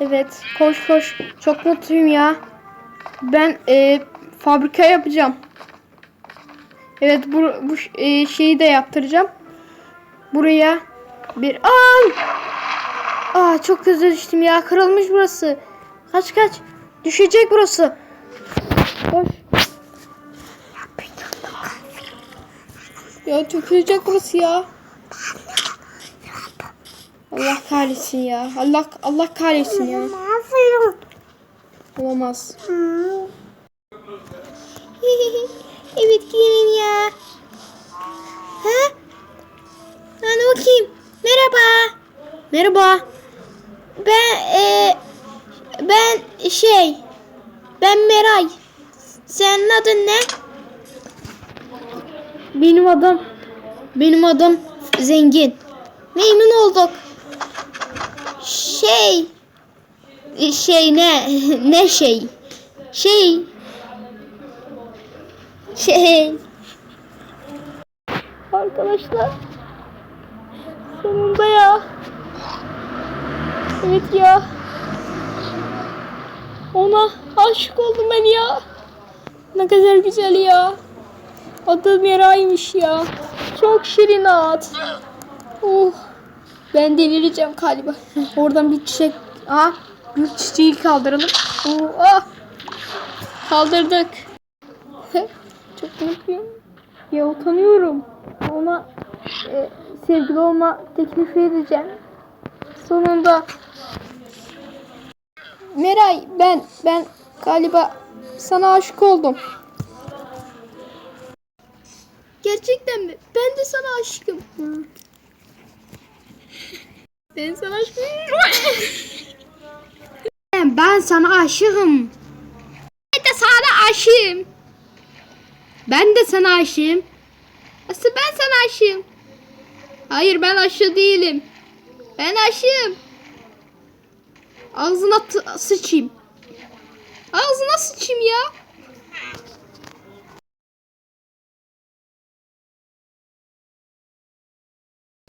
Evet koş koş. Çok mutluyum ya. Ben e, fabrika yapacağım. Evet bu, bu e, şeyi de yaptıracağım. Buraya bir an. Aa çok hızlı düştüm ya. Kırılmış burası. Kaç kaç. Düşecek burası. Koş. Ya dökülecek burası ya. Allah kahretsin ya. Allah Allah kahretsin ya. Olamaz. evet gidelim ya. Ha? Hadi bakayım. Merhaba. Merhaba. Ben e, ben şey ben Meray. Senin adın ne? Benim adım benim adım Zengin. Memnun olduk. Şey şey ne ne şey? Şey. Şey. Arkadaşlar sonunda ya. Evet ya. Ona aşık oldum ben ya. Ne kadar güzel ya. Adı Meray'mış ya. Çok şirin at. Oh ben delireceğim galiba oradan bir çiçek Aa, bir çiçeği kaldıralım. Oo, ah. Kaldırdık. Çok mutluyum. Ya utanıyorum. Ona e, sevgili olma teklifi edeceğim. Sonunda. Meray ben ben galiba sana aşık oldum. Gerçekten mi? Ben de sana aşıkım. Ben sana aşıkım. Ben sana aşığım. Ben de sana aşığım. Ben de sana aşığım. Asıl ben sana aşığım. Hayır ben aşığı değilim. Ben aşığım. Ağzına sıçayım. Ağzına sıçayım ya.